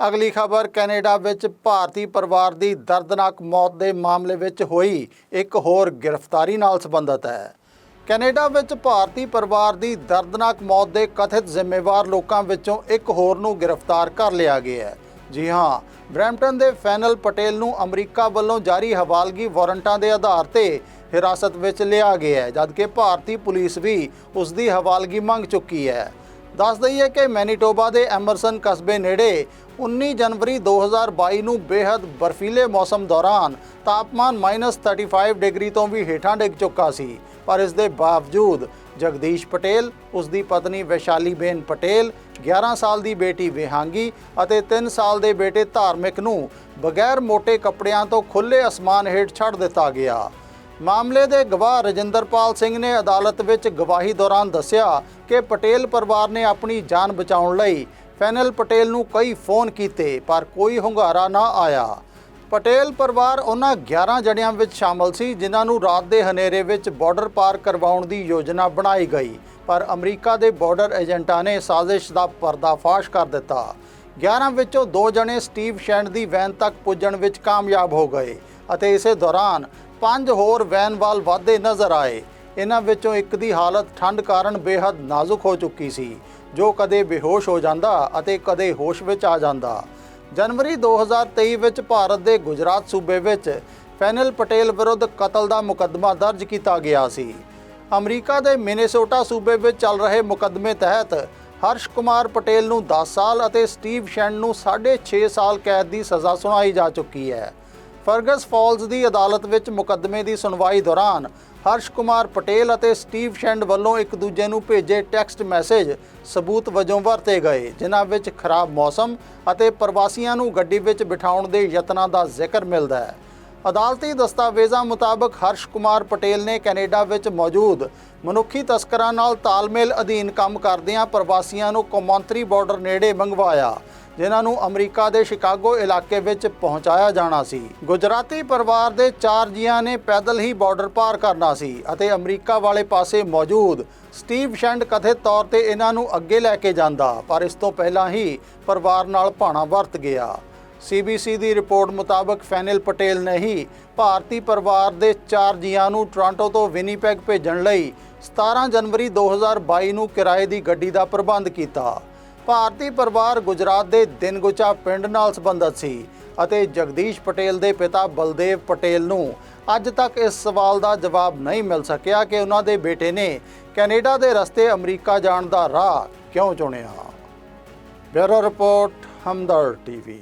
ਅਗਲੀ ਖਬਰ, ਕੈਨੇਡਾ ਵਿੱਚ ਭਾਰਤੀ ਪਰਿਵਾਰ ਦੀ ਦਰਦਨਾਕ ਮੌਤ ਦੇ ਮਾਮਲੇ ਵਿੱਚ ਹੋਈ ਇੱਕ ਹੋਰ ਗ੍ਰਿਫਤਾਰੀ ਨਾਲ ਸੰਬੰਧਿਤ ਹੈ। ਕੈਨੇਡਾ ਵਿੱਚ ਭਾਰਤੀ ਪਰਿਵਾਰ ਦੀ ਦਰਦਨਾਕ ਮੌਤ ਦੇ ਕਥਿਤ ਜ਼ਿੰਮੇਵਾਰ ਲੋਕਾਂ ਵਿੱਚੋਂ ਇੱਕ ਹੋਰ ਨੂੰ ਗ੍ਰਿਫਤਾਰ ਕਰ ਲਿਆ ਗਿਆ ਹੈ। ਜੀ ਹਾਂ, ਬਰੈਂਪਟਨ ਦੇ ਫੈਨਲ ਪਟੇਲ ਨੂੰ ਅਮਰੀਕਾ ਵੱਲੋਂ ਜਾਰੀ ਹਵਾਲਗੀ ਵਾਰੰਟਾਂ ਦੇ ਆਧਾਰ ਤੇ ਹਿਰਾਸਤ ਵਿੱਚ ਲਿਆ ਗਿਆ ਹੈ, ਜਦਕਿ ਭਾਰਤੀ ਪੁਲਿਸ ਵੀ ਉਸ ਦੀ ਹਵਾਲਗੀ ਮੰਗ ਚੁੱਕੀ ਹੈ। ਦੱਸ ਦਈਏ ਕਿ ਮੈਨੀਟੋਬਾ ਦੇ ਐਮਰਸਨ ਕਸਬੇ ਨੇੜੇ 19 ਜਨਵਰੀ 2022 ਨੂੰ ਬੇहद ਬਰਫੀਲੇ ਮੌਸਮ ਦੌਰਾਨ ਤਾਪਮਾਨ -35 ਡਿਗਰੀ ਤੋਂ ਵੀ ਹੇਠਾਂ ਡਿੱਗ ਚੁੱਕਾ ਸੀ। ਪਰ ਇਸ ਦੇ ਬਾਵਜੂਦ ਜਗਦੀਸ਼ ਪਟੇਲ, ਉਸ ਦੀ ਪਤਨੀ ਵੈਸ਼ਾਲੀਬੇਨ ਪਟੇਲ 11 ਸਾਲ ਦੀ ਬੇਟੀ ਵਿਹਾਂਗੀ ਅਤੇ 3 ਸਾਲ ਦੇ ਬੇਟੇ ਧਾਰਮਿਕ ਨੂੰ ਬਗੈਰ ਮੋٹے ਕੱਪੜਿਆਂ ਤੋਂ ਖੁੱਲੇ ਅਸਮਾਨ ਹੇਠ ਛੱਡ ਦਿੱਤਾ ਗਿਆ। ਮਾਮਲੇ ਦੇ ਗਵਾਹ ਰਜਿੰਦਰਪਾਲ ਸਿੰਘ ਨੇ ਅਦਾਲਤ ਵਿੱਚ ਗਵਾਹੀ ਦੌਰਾਨ ਦੱਸਿਆ ਕਿ ਪਟੇਲ ਪਰਿਵਾਰ ਨੇ ਆਪਣੀ ਜਾਨ ਬਚਾਉਣ ਲਈ ਫੈਨਲ ਪਟੇਲ ਨੂੰ ਕਈ ਫੋਨ ਕੀਤੇ, ਪਰ ਕੋਈ ਹੁੰਗਾਰਾ ਨਾ ਆਇਆ। ਪਟੇਲ ਪਰਿਵਾਰ ਉਹਨਾਂ 11 ਜਣਿਆਂ ਵਿੱਚ ਸ਼ਾਮਲ ਸੀ, ਜਿਨ੍ਹਾਂ ਨੂੰ ਰਾਤ ਦੇ ਹਨੇਰੇ ਵਿੱਚ ਬਾਰਡਰ ਪਾਰ ਕਰਵਾਉਣ ਦੀ ਯੋਜਨਾ ਬਣਾਈ ਗਈ। ਪਰ ਅਮਰੀਕਾ ਦੇ ਬਾਰਡਰ ਏਜੰਟਾਂ ਨੇ ਸਾਜ਼ਿਸ਼ ਦਾ ਪਰਦਾਫਾਸ਼ ਕਰ ਦਿੱਤਾ। 11 ਵਿੱਚੋਂ ਦੋ ਜਣੇ ਸਟੀਵ ਸ਼ੈਂਡ ਦੀ ਵੈਨ ਤੱਕ ਪੁੱਜਣ ਵਿੱਚ ਕਾਮਯਾਬ ਹੋ ਗਏ ਅਤੇ ਇਸੇ ਦੌਰਾਨ ਪੰਜ ਹੋਰ ਵੈਨ ਵੱਲ ਵਾਧੇ ਨਜ਼ਰ ਆਏ। ਇਹਨਾਂ ਵਿੱਚੋਂ ਇੱਕ ਦੀ ਹਾਲਤ ਠੰਡ ਕਾਰਨ ਬੇहद ਨਾਜ਼ੁਕ ਹੋ ਚੁੱਕੀ ਸੀ, ਜੋ ਕਦੇ ਬੇਹੋਸ਼ ਹੋ ਜਾਂਦਾ ਅਤੇ ਕਦੇ ਹੋਸ਼ ਵਿੱਚ ਆ ਜਾਂਦਾ। ਜਨਵਰੀ 2023 ਵਿੱਚ ਭਾਰਤ ਦੇ ਗੁਜਰਾਤ ਸੂਬੇ ਵਿੱਚ ਫੈਨਲ ਪਟੇਲ ਵਿਰੁੱਧ ਕਤਲ ਦਾ ਮੁਕੱਦਮਾ ਦਰਜ ਕੀਤਾ ਗਿਆ ਸੀ। ਅਮਰੀਕਾ ਦੇ ਮਿਨੇਸੋਟਾ ਸੂਬੇ ਵਿੱਚ ਚੱਲ ਰਹੇ ਮੁਕੱਦਮੇ ਤਹਿਤ ਹਰਸ਼ ਕੁਮਾਰ ਪਟੇਲ ਨੂੰ 10 ਸਾਲ ਅਤੇ ਸਟੀਵ ਸ਼ੈਨ ਨੂੰ 6.5 ਸਾਲ ਕੈਦ ਦੀ ਸਜ਼ਾ ਸੁਣਾਈ ਜਾ ਚੁੱਕੀ ਹੈ। ਫਰਗਸ ਫਾਲਜ਼ ਦੀ ਅਦਾਲਤ ਵਿੱਚ ਮੁਕੱਦਮੇ ਦੀ ਸੁਣਵਾਈ ਦੌਰਾਨ ਹਰਸ਼ ਕੁਮਾਰ ਪਟੇਲ ਅਤੇ ਸਟੀਵ ਸ਼ੈਂਡ ਵੱਲੋਂ ਇੱਕ ਦੂਜੇ ਨੂੰ ਭੇਜੇ ਟੈਕਸਟ ਮੈਸੇਜ ਸਬੂਤ ਵਜੋਂ ਵਰਤੇ ਗਏ, ਜਿਨ੍ਹਾਂ ਵਿੱਚ ਖਰਾਬ ਮੌਸਮ ਅਤੇ ਪ੍ਰਵਾਸੀਆਂ ਨੂੰ ਗੱਡੀ ਵਿੱਚ ਬਿਠਾਉਣ ਦੇ ਯਤਨਾਂ ਦਾ ਜ਼ਿਕਰ ਮਿਲਦਾ ਹੈ। ਅਦਾਲਤੀ ਦਸਤਾਵੇਜ਼ਾਂ ਮੁਤਾਬਕ ਹਰਸ਼ ਕੁਮਾਰ ਪਟੇਲ ਨੇ ਕੈਨੇਡਾ ਵਿੱਚ ਮੌਜੂਦ ਮਨੁੱਖੀ ਤਸਕਰਾਂ ਨਾਲ ਤਾਲਮੇਲ ਅਧੀਨ ਕੰਮ ਕਰਦਿਆਂ ਪ੍ਰਵਾਸੀਆਂ ਨੂੰ ਕੌਮਾਂਤਰੀ ਬਾਰਡਰ ਨੇੜੇ ਮੰਗਵਾਇਆ। ਜਿਨ੍ਹਾਂ ਨੂੰ ਅਮਰੀਕਾ ਦੇ ਸ਼ਿਕਾਗੋ ਇਲਾਕੇ ਵਿੱਚ ਪਹੁੰਚਾਇਆ ਜਾਣਾ ਸੀ। ਗੁਜਰਾਤੀ ਪਰਿਵਾਰ ਦੇ ਚਾਰ ਜੀਆਂ ਨੇ ਪੈਦਲ ਹੀ ਬਾਰਡਰ ਪਾਰ ਕਰਨਾ ਸੀ ਅਤੇ ਅਮਰੀਕਾ ਵਾਲੇ ਪਾਸੇ ਮੌਜੂਦ ਸਟੀਵ ਸ਼ੈਂਡ ਕਥਿਤ ਤੌਰ ਤੇ ਇਹਨਾਂ ਨੂੰ ਅੱਗੇ ਲੈ ਕੇ ਜਾਂਦਾ, ਪਰ ਇਸ ਤੋਂ ਪਹਿਲਾਂ ਹੀ ਪਰਿਵਾਰ ਨਾਲ ਭਾਣਾ ਵਰਤ ਗਿਆ। ਸੀਬੀਸੀ ਦੀ ਰਿਪੋਰਟ ਮੁਤਾਬਕ ਫੈਨਿਲ ਪਟੇਲ ਨੇ ਹੀ ਭਾਰਤੀ ਪਰਿਵਾਰ ਦੇ ਚਾਰ ਜੀਆਂ ਨੂੰ ਟੋਰਾਂਟੋ ਤੋਂ ਵਿਨੀਪੈਗ ਭੇਜਣ ਲਈ 17 ਜਨਵਰੀ 2022 ਨੂੰ ਕਿਰਾਏ ਦੀ ਗੱਡੀ ਦਾ ਪ੍ਰਬੰਧ ਕੀਤਾ। ਭਾਰਤੀ ਪਰਿਵਾਰ ਗੁਜਰਾਤ ਦੇ ਦਿਨਗੁਚਾ ਪਿੰਡ ਨਾਲ ਸੰਬੰਧਿਤ ਸੀ ਅਤੇ ਜਗਦੀਸ਼ ਪਟੇਲ ਦੇ ਪਿਤਾ ਬਲਦੇਵ ਪਟੇਲ ਨੂੰ ਅੱਜ ਤੱਕ ਇਸ ਸਵਾਲ ਦਾ ਜਵਾਬ ਨਹੀਂ ਮਿਲ ਸਕਿਆ ਕਿ ਉਹਨਾਂ ਦੇ ਬੇਟੇ ਨੇ ਕੈਨੇਡਾ ਦੇ ਰਸਤੇ ਅਮਰੀਕਾ ਜਾਣ ਦਾ ਰਾਹ ਕਿਉਂ ਚੁਣਿਆ। Bureau report Hamdard TV.